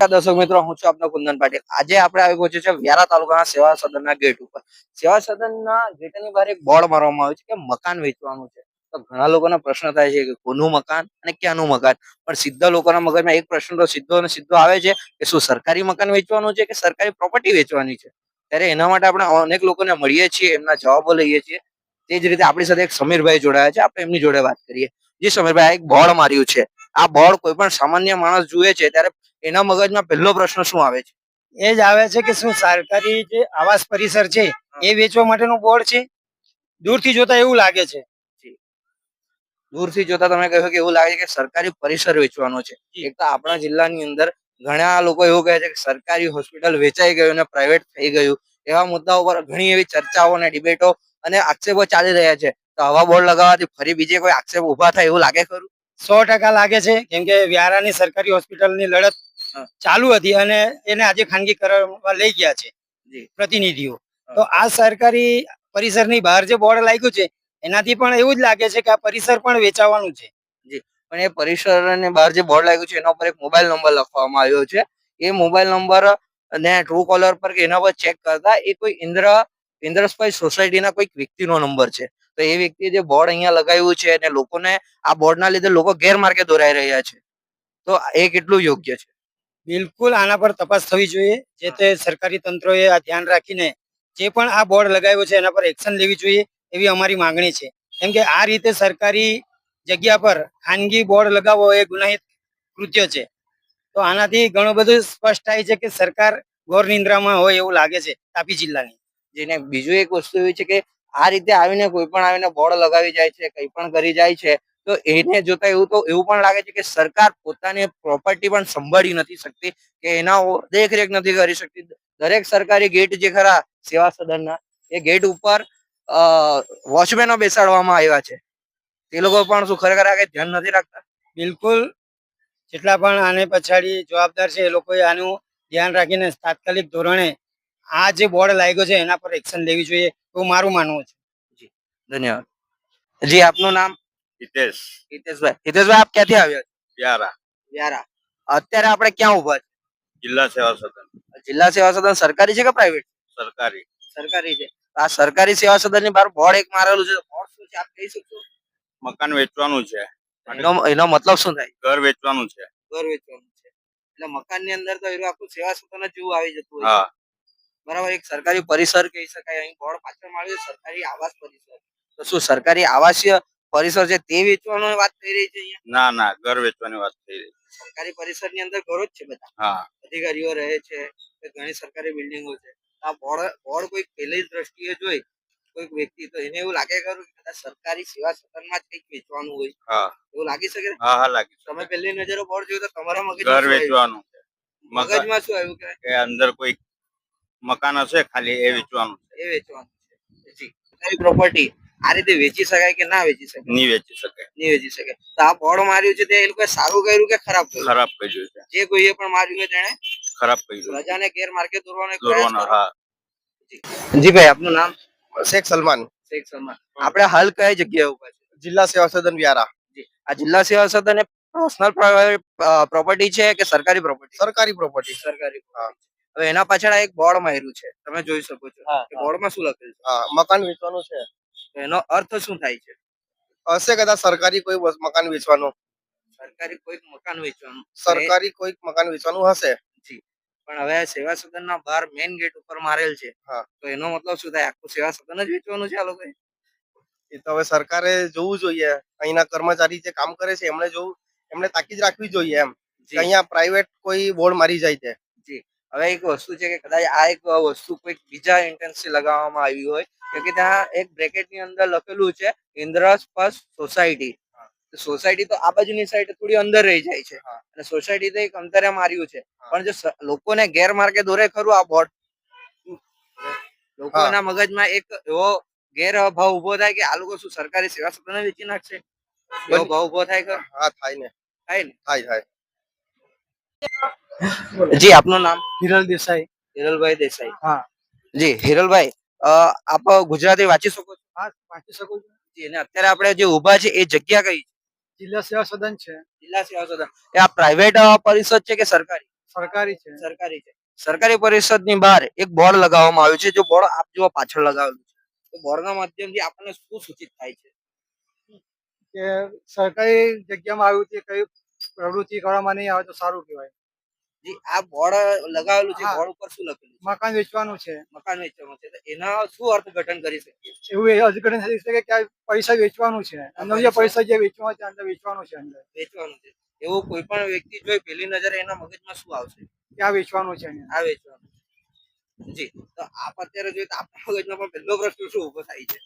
કુંદન પાટીલ. આજે આપણે આવી પહોંચ્યું છે વ્યારા તાલુકાના સેવા સદનના ગેટ ઉપર. સેવા સદનના ગેટની બહાર એક બોર્ડ મારવામાં આવ્યું છે કે મકાન વેચવાનું છે. તો ઘણા લોકોના પ્રશ્ન થાય છે કે કોનું મકાન અને ક્યાંનું મકાન? પણ સીધા લોકોના મગજમાં એક પ્રશ્ન તો સીધો અને સીધો આવે છે કે શું સરકારી મકાન વેચવાનું છે કે સરકારી પ્રોપર્ટી વેચવાની છે? ત્યારે એના માટે આપણે અનેક લોકોને મળીએ છીએ, એમના જવાબો લઈએ છીએ. તે જ રીતે આપણી સાથે એક સમીરભાઈ જોડાયા છે. આપણે એમની જોડે વાત કરીએ. જી સમીરભાઈ એક બોર્ડ માર્યું છે. આ બોર્ડ કોઈ પણ સામાન્ય માણસ જુએ છે ત્યારે એના મગજમાં પહેલો પ્રશ્ન શું આવે છે? એ જ આવે છે કે શું સરકારી જે આવાસ પરિસર છે એ વેચવા માટેનું બોર્ડ છે? દૂરથી જોતા એવું લાગે છે. દૂરથી જોતા તમે કહ્યું કે એવું લાગે છે કે સરકારી પરિસર વેચવાનો છે. એક તો આપણા જિલ્લાની અંદર ઘણા લોકો એવું કહે છે કે સરકારી હોસ્પિટલ વેચાઈ ગયું અને પ્રાઇવેટ થઈ ગયું. એવા મુદ્દાઓ પર ઘણી એવી ચર્ચાઓ અને ડિબેટો અને આક્ષેપો ચાલી રહ્યા છે. તો આવા બોર્ડ લગાવવાથી ફરી બીજે કોઈ આક્ષેપ ઊભા થાય એવું લાગે ખરું? સો ટકા લાગે છે. કેમ કે વ્યારાની સરકારી હોસ્પિટલની લડત. ચાલુ હતી અને એને આજે ખાનગી કરવા લઈ ગયા છે જી. પ્રતિનિધિઓ. તો આ સરકારી પરિસરની બહાર જે બોર્ડ લાગ્યું છે એનાથી પણ એવું જ લાગે છે કે આ પરિસર પણ વેચાવાનું છે. પણ એ પરિસરની બહાર જે બોર્ડ લાગ્યું છે એના ઉપર એક મોબાઈલ નંબર લખવામાં આવ્યો છે. એ મોબાઈલ નંબર ને ટ્રુ કોલર પર કે એના પર ચેક કરતા એ કોઈ ઇન્દ્ર ઇન્દ્રસ્પાઈ સોસાયટીના કોઈક વ્યક્તિનો નંબર છે. તો એ વ્યક્તિએ જે બોર્ડ અહીંયા લગાવ્યું છે અને લોકોને આ બોર્ડના લીધે લોકો ગેરમાર્ગે દોરાઈ રહ્યા છે. તો એ કેટલું યોગ્ય છે? બિલકુલ આના પર તપાસ થવી જોઈએ. જે તે સરકારી તંત્રોએ આ ધ્યાન રાખીને જે પણ આ બોર્ડ લગાવ્યો છે એના પર એક્શન લેવી જોઈએ એવી અમારી માંગણી છે. કેમ કે આ રીતે સરકારી જગ્યા પર ખાનગી બોર્ડ લગાવવો એ ગુનાહિત કૃત્ય છે. તો આનાથી ઘણું બધું સ્પષ્ટ થાય છે કે સરકાર ગોરનિંદ્રામાં હોય એવું લાગે છે તાપી જિલ્લાની. જેને બીજું એક વસ્તુ એવી છે કે આ રીતે આવીને કોઈ પણ આવીને બોર્ડ લગાવી જાય છે, કંઈ પણ કરી જાય છે તો એને જોતા એવું તો એવું પણ લાગે છે કે સરકાર પોતાની પ્રોપર્ટી પણ સંભાળી નથી શકતી કે એના દેખરેખ નથી કરી શકતી. દરેક સરકારી ગેટ જે ખરા સેવા સદનના એ ગેટ ઉપર વોચમેનો બેસાડવામાં આવ્યા છે. તે લોકો પણ શું ખરેખર આગળ ધ્યાન નથી રાખતા? બિલકુલ. જેટલા પણ આને પછાડી જવાબદાર છે એ લોકોએ આનું ધ્યાન રાખીને તાત્કાલિક ધોરણે આ જે બોર્ડ લાગ્યો છે એના પર એક્શન લેવી જોઈએ એવું મારું માનવું છે. ધન્યવાદ. જી આપનું નામ? હિતેશ. હિતેશભાઈ. હિતેશભાઈ આપ ક્યાંથી આવ્યા વ્યારા. વ્યારા. અત્યારે આપણે ક્યાં ઊભા જિલ્લા સેવા સદન. જિલ્લા સેવા સદન સરકારી છે કે પ્રાઇવેટ? સરકારી. સરકારી છે. આ સરકારી સેવા સદનની બહાર બોર્ડ એક મારેલું છે. બોર્ડ શું છે? આપ કહી શકશો? મકાન વેચવાનું છે. એનો એનો મતલબ શું થાય? ઘર વેચવાનું છે. ઘર વેચવાનું છે. એટલે મકાનની અંદર તો એનું આખું સેવા સદન જ જેવું આવી જતું હોય હા. બરાબર? એક સરકારી પરિસર કહી શકાય. અહીં બોર્ડ પાછળ માર્યું સરકારી આવાસ પરિસર. તો શું સરકારી આવાસીય પરિસર છે તે વેચવાની વાત થઈ રહી છે અહીંયા? ના ના ઘર વેચવાની વાત થઈ રહી છે. સરકારી પરિસરની અંદર ઘરો જ છે બધા? હા. અધિકારીઓ રહે છે ઘણી સરકારી બિલ્ડિંગો છે. આ બોર્ડ બોર્ડ કોઈ પહેલી દ્રષ્ટિએ જોઈ કોઈક વ્યક્તિ તો એને એવું લાગે ખરું કે કદાચ સરકારી સેવા સદનમાં જ કંઈક વેચવાનું હોય. હા. એવું લાગી શકે? હા હા લાગી તમે પહેલી નજરે બોર્ડ જોયું તો તમારા મગજ ઘર વેચવાનું છે. મગજમાં શું આવ્યું કે? અંદર કોઈ મકાન હશે ખાલી એ વેચવાનું છે. એ વેચવાનું છે. જી. સરકારી પ્રોપર્ટી આ રીતે વેચી શકાય કે ના વેચી શકાય? નહીં વેચી શકે નહીં વેચી શકે તો આ બોર્ડ માર્યું છે તે એ લોકોએ સારું કર્યું કે ખરાબ કર્યું? ખરાબ કર્યું છે. જે કોઈએ પણ માર્યું હોય તેણે ખરાબ કર્યું પ્રજાને ગેરમાર્ગે દોરવાનો દોરવાનો હા. જી ભાઈ આપનું નામ? શેખ સલમાન. શેખ સલમાન. આપણે હાલ કઈ જગ્યા ઉપર છે? જિલ્લા સેવા સદન વ્યારા. આ જિલ્લા સેવા સદન એ પર્સનલ પ્રોપર્ટી છે કે સરકારી પ્રોપર્ટી સરકારી પ્રોપર્ટી સરકારી હવે એના પાછળ આ એક બોર્ડ માર્યું છે. તમે જોઈ શકો છો. બોર્ડમાં શું લખેલું છે? મકાન વેચવાનું છે. તો એનો અર્થ શું થાય છે? હશે કદાચ સરકારી કોઈ મકાન વેચવાનું. સરકારી કોઈક મકાન વેચવાનું. સરકારી કોઈક મકાન વેચવાનું હશે? પણ હવે સેવા સદનના બહાર મેઇન ગેટ ઉપર મારેલ છે. હા. તો એનો મતલબ શું થાય? આખું સેવા સદન જ વેચવાનું છે આ લોકોએ? એ તો હવે સરકારે જોવું જોઈએ. અહીંના કર્મચારી જે કામ કરે છે એમણે જોવું એમણે તાકીદ રાખવી જોઈએ એમ. કે અહીંયા પ્રાઇવેટ કોઈ બોર્ડ મારી જાય છે. હવે એક વસ્તુ છે કે કદાચ આ એક વસ્તુ કોઈક બીજા ઇન્ટેન્સથી લગાવવામાં આવી હોય કે ત્યાં એક બ્રેકેટની અંદર લખેલું છે ઇન્દ્રસ્પર્શ સોસાયટી સોસાયટી તો આ બાજુની સાઈડ થોડી અંદર રહી જાય છે. અને સોસાયટી તો એક અંતરે માર્યું છે. પણ જો લોકોને ગેરમાર્ગે દોરે ખરું આ બોર્ડ લોકોના મગજમાં એક એવો ગેરભાવ ઊભો થાય કે આ લોકો શું સરકારી સેવા જ વેચી નાખશે? એવો ભાવ ઊભો થાય કે હા થાય ને. થાય ને? થાય થાય. જી આપનું નામ? હિરલ દેસાઈ. હિરલભાઈ દેસાઈ. હા. જી હિરલભાઈ આપ ગુજરાતી વાંચી શકો છો? હા વાંચી શકું છું. જી અને અત્યારે આપણે જે ઊભા છે એ જગ્યા કઈ જિલ્લા સેવા સદન છે. જિલ્લા સેવા સદન. એ આ પ્રાઇવેટ પરિષદ છે કે સરકારી? સરકારી છે. સરકારી છે. સરકારી પરિષદની બહાર એક બોર્ડ લગાવવામાં આવ્યું છે. જો બોર્ડ આપ જો પાછળ લગાવેલું છે. તો બોર્ડના માધ્યમથી આપણને શું સૂચિત થાય છે? કે સરકારી જગ્યામાં આવ્યું છે કઈ પ્રવૃત્તિ કરવામાં નહીં આવે તો સારું કહેવાય. આ બોર્ડ લગાવેલું છે બોર્ડ ઉપર શું લખેલું મકાન વેચવાનું છે. મકાન વેચવાનું છે. એના શું અર્થઘટન કરી શકીએ એવું શકે કે પૈસા વેચવાનું છે. અંદર જે પૈસા જે વેચવાનું છે અંદર વેચવાનું છે અંદર. વેચવાનું છે. એવો કોઈ પણ વ્યક્તિ જોઈ પેલી નજરે એના મગજમાં શું આવશે? કે આ વેચવાનું છે આ વેચવાનું જી. તો આપ અત્યારે જોઈએ તો આપણા મગજમાં પણ પહેલો પ્રશ્ન શું ઊભો થાય છે?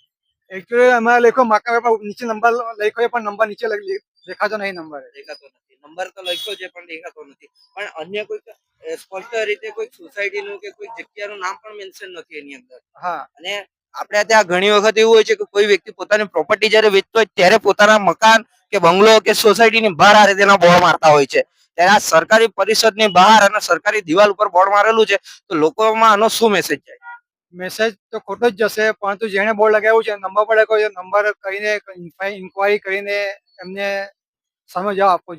એકચ્યુઅલી અમારા લેખો મકાન નીચે નંબર લખ્યો પણ નંબર નીચે લખી- દેખાતો નહીં નંબર. દેખાતો નથી. નંબર તો લખ્યો છે પણ દેખાતો નથી. પણ અન્ય કોઈ સ્પષ્ટ રીતે કોઈ સોસાયટીનું કે કોઈ જગ્યાનું નામ પણ મેન્શન નથી એની અંદર. હા. અને આપણે ત્યાં ઘણી વખત એવું હોય છે કે કોઈ વ્યક્તિ પોતાની પ્રોપર્ટી જ્યારે વેચતો હોય ત્યારે પોતાના મકાન કે બંગલો કે સોસાયટીની બહાર આ રીતેના બોર્ડ મારતા હોય છે. ત્યારે આ સરકારી પરિષદની બહાર અને સરકારી દિવાલ ઉપર બોર્ડ મારેલું છે તો લોકોમાં આનો શું મેસેજ જાય? મેસેજ તો ખોટો જ જશે પરંતુ જેણે બોર્ડ લગાવ્યું છે નંબર પર લખ્યો છે નંબર કરીને ઇન્ક્વાયરી કરીને એમને સામે જવાબ આપવો જોઈએ.